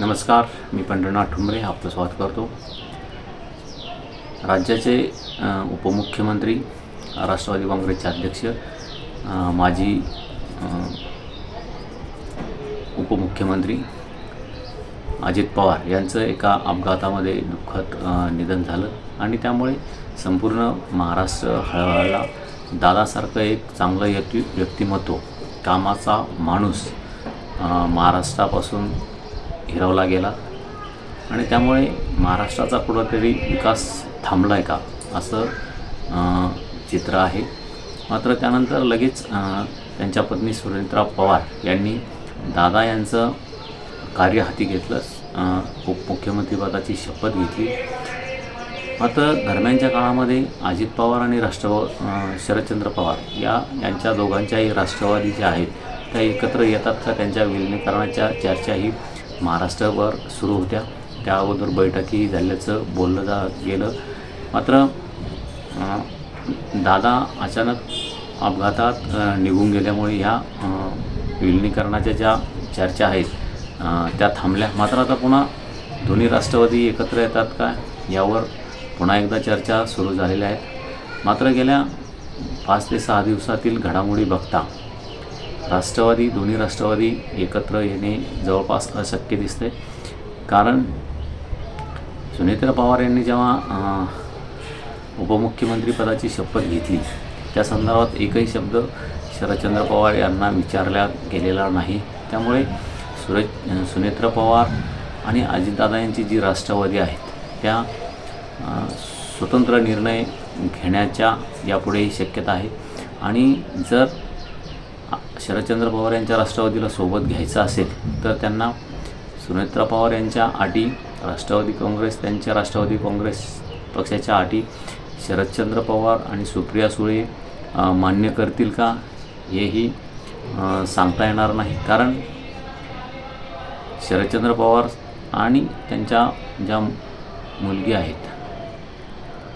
नमस्कार मी पंढरनाथ ठुमरे आपलं स्वागत करतो. राज्याचे उपमुख्यमंत्री राष्ट्रवादी काँग्रेसचे अध्यक्ष माजी उपमुख्यमंत्री अजित पवार यांचं एका अपघातामध्ये दुःखद निधन झालं आणि त्यामुळे संपूर्ण महाराष्ट्र हळहळला. दादासारखं एक चांगलं व्यक्ती व्यक्तिमत्व कामाचा माणूस महाराष्ट्रापासून हिरवला गेला. आणि त्यामुळे महाराष्ट्राचा कुठंतरी विकास थांबला आहे का? असं चित्र आहे. मात्र त्यानंतर लगेच त्यांच्या पत्नी सुरेंद्रा पवार यांनी दादा यांचं कार्य हाती घेतलं. उपमुख्यमंत्रीपदाची शपथ घेतली. मात्र दरम्यानच्या काळामध्ये अजित पवार आणि राष्ट्रवा शरदचंद्र पवार या यांच्या दोघांच्याही राष्ट्रवादी ज्या आहेत त्या एकत्र येतात का? त्यांच्या विलिनीकरणाच्या चर्चाही महाराष्ट्रावर सुरू होत्या. त्या अगोदर बैठकी झाल्याचं बोललं जा गेलं. मात्र दादा अचानक अपघातात निघून गेल्यामुळे ह्या विलिनीकरणाच्या ज्या चर्चा आहेत त्या थांबल्या. मात्र आता पुन्हा दोन्ही राष्ट्रवादी एकत्र येतात का यावर पुन्हा एकदा चर्चा सुरू झालेल्या आहेत. मात्र गेल्या पाच ते सहा दिवसातील घडामोडी बघता राष्ट्रवादी दोन्ही राष्ट्रवादी एकत्र येणे जवळपास अशक्य दिसते कारण सुनेत्रा पवार यांनी जेव्हा उपमुख्यमंत्रीपदाची शपथ घेतली त्या संदर्भात एकही शब्द शरदचंद्र पवार यांना विचारला गेलेला नाही. त्यामुळे सुरज सुनेत्र पवार आणि अजितदादा यांची जी राष्ट्रवादी आहेत त्या स्वतंत्र निर्णय घेण्याच्या यापुढेही शक्यता आहे. आणि जर शरदचंद्र पवार यांच्या राष्ट्रवादीला सोबत घ्यायचं असेल तर त्यांना सुनेत्रा पवार यांच्या अटी राष्ट्रवादी काँग्रेस त्यांच्या राष्ट्रवादी काँग्रेस पक्षाच्या अटी शरदचंद्र पवार आणि सुप्रिया सुळे मान्य करतील का हेही सांगता येणार नाही. कारण शरदचंद्र पवार आणि त्यांच्या ज्या मुलगी आहेत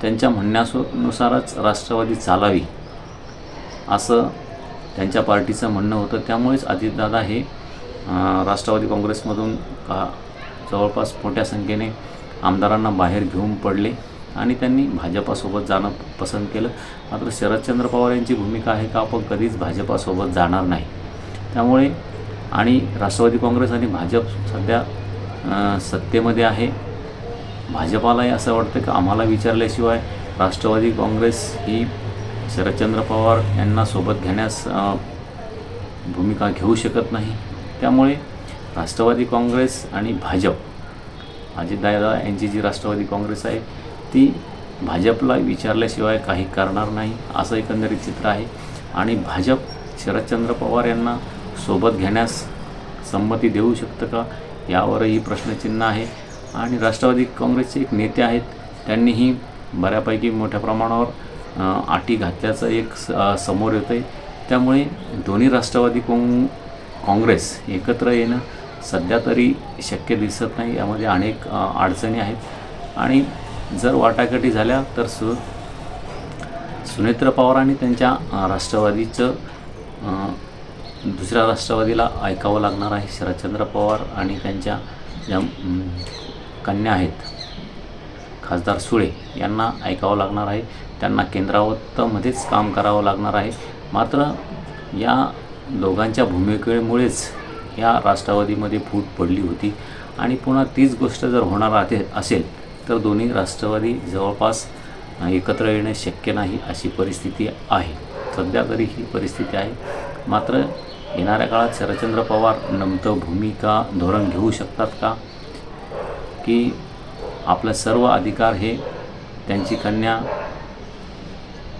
त्यांच्या म्हणण्यानुसारच राष्ट्रवादी चालावी असं त्यांच्या पार्टीचं म्हणणं होतं. त्यामुळेच अजितदादा हे राष्ट्रवादी काँग्रेसमधून का जवळपास मोठ्या संख्येने आमदारांना बाहेर घेऊन पडले आणि त्यांनी भाजपासोबत जाणं पसंत केलं. मात्र शरदचंद्र पवार यांची भूमिका आहे का आपण कधीच भाजपासोबत जाणार नाही. त्यामुळे आणि राष्ट्रवादी काँग्रेस आणि भाजप सध्या सत्तेमध्ये आहे. भाजपालाही असं वाटतं की आम्हाला विचारल्याशिवाय राष्ट्रवादी काँग्रेस ही शरदचंद्र पवार यांना सोबत घेण्यास भूमिका घेऊ शकत नाही. त्यामुळे राष्ट्रवादी काँग्रेस आणि भाजप अजितदादा यांची जी राष्ट्रवादी काँग्रेस आहे ती भाजपला विचारल्याशिवाय काही करणार नाही असं एकंदरीत चित्र आहे. आणि भाजप शरदचंद्र पवार यांना सोबत घेण्यास संमती देऊ शकतं का यावरही प्रश्नचिन्ह आहे. आणि राष्ट्रवादी काँग्रेसचे एक नेते आहेत त्यांनीही बऱ्यापैकी मोठ्या प्रमाणावर आटी घातल्याचं एक स- समोर येतं आहे त्यामुळे दोन्ही राष्ट्रवादी काँग काँग्रेस एकत्र येणं सध्या तरी शक्य दिसत नाही. यामध्ये अनेक अडचणी आहेत. आणि जर वाटाघाटी झाल्या तर सु सुनेत्र पवारांनी त्यांच्या राष्ट्रवादीचं दुसऱ्या राष्ट्रवादीला ऐकावं लागणार आहे. शरदचंद्र पवार आणि त्यांच्या ज्या कन्या आहेत खासदार सुळे यांना ऐकावं लागणार आहे. त्यांना केंद्रावतमध्येच काम करावं लागणार आहे. मात्र या दोघांच्या भूमिकेमुळेच या राष्ट्रवादीमध्ये फूट पडली होती. आणि पुन्हा तीच गोष्ट जर होणार असेल तर दोन्ही राष्ट्रवादी जवळपास एकत्र येणे शक्य नाही अशी परिस्थिती आहे. सध्या तरी ही परिस्थिती आहे. मात्र येणाऱ्या काळात शरदचंद्र पवार नमतं भूमिका धोरण घेऊ शकतात का? की आपला सर्व अधिकार हे त्यांची कन्या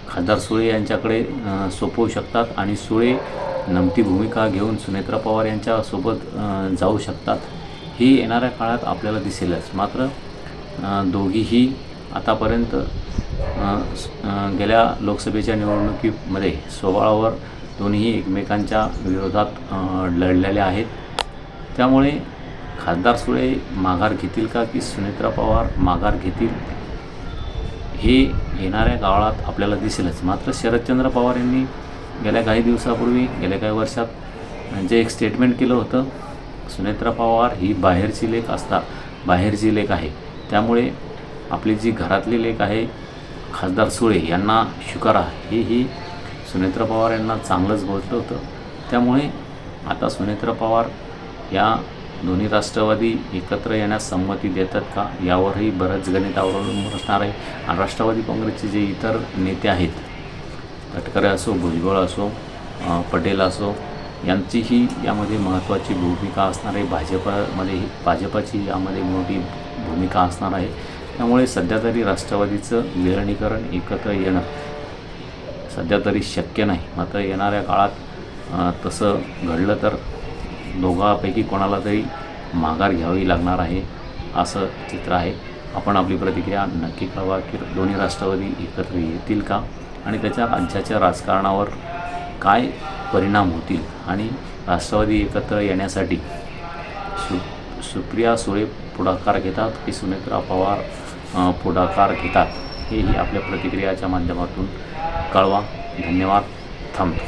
खासदार सुळे यांच्याकडे सोपवू शकतात आणि सुळे नमती भूमिका घेऊन सुनेत्रा पवार यांच्यासोबत जाऊ शकतात. ही येणाऱ्या काळात आपल्याला दिसेलच. मात्र दोघीही आतापर्यंत गेल्या लोकसभेच्या निवडणुकीमध्ये सोबाळावर दोन्ही एकमेकांच्या विरोधात लढलेले लढलेल्या आहेत. त्यामुळे खासदार सुळे माघार घेतील का की सुनेत्रा पवार माघार घेतील? हे येणाऱ्या काळात आपल्याला दिसेलच. मात्र शरदचंद्र पवार यांनी गेल्या काही दिवसापूर्वी गेल्या काही वर्षात जे एक स्टेटमेंट केलं होतं सुनेत्रा पवार ही बाहेरची लेख असता बाहेरची लेख आहे. त्यामुळे आपली जी घरातली लेख आहे खासदार सुळे यांना शुकारा हे ही सुनेत्रा पवार यांना चांगलंच बोललं होतं. त्यामुळे आता सुनेत्रा पवार या दोन्ही राष्ट्रवादी एकत्र येण्यास संमती देतात का? यावरही बरंच गणित अवलंबून असणार आहे. आणि राष्ट्रवादी काँग्रेसचे जे इतर नेते आहेत तटकरे असो भुजबळ असो पटेल असो यांचीही यामध्ये महत्त्वाची भूमिका असणार आहे. भाजपामध्ये भाजपाची यामध्ये मोठी भूमिका असणार आहे. त्यामुळे सध्या तरी राष्ट्रवादीचं विलनीकरण एकत्र येणं सध्या तरी शक्य नाही. मात्र येणाऱ्या काळात तसं घडलं तर दोघापैकी कोणाला तरी माघार घ्यावी लागणार आहे असं चित्र आहे. आपण आपली प्रतिक्रिया नक्की कळवा की दोन्ही राष्ट्रवादी एकत्र येतील का? आणि त्याच्या राज्याच्या राजकारणावर काय परिणाम होतील? आणि राष्ट्रवादी एकत्र येण्यासाठी सु सुप्रिया सुळे पुढाकार घेतात की सुनेत्रा पवार पुढाकार घेतात? हेही आपल्या प्रतिक्रियाच्या माध्यमातून कळवा. धन्यवाद. थांबतो.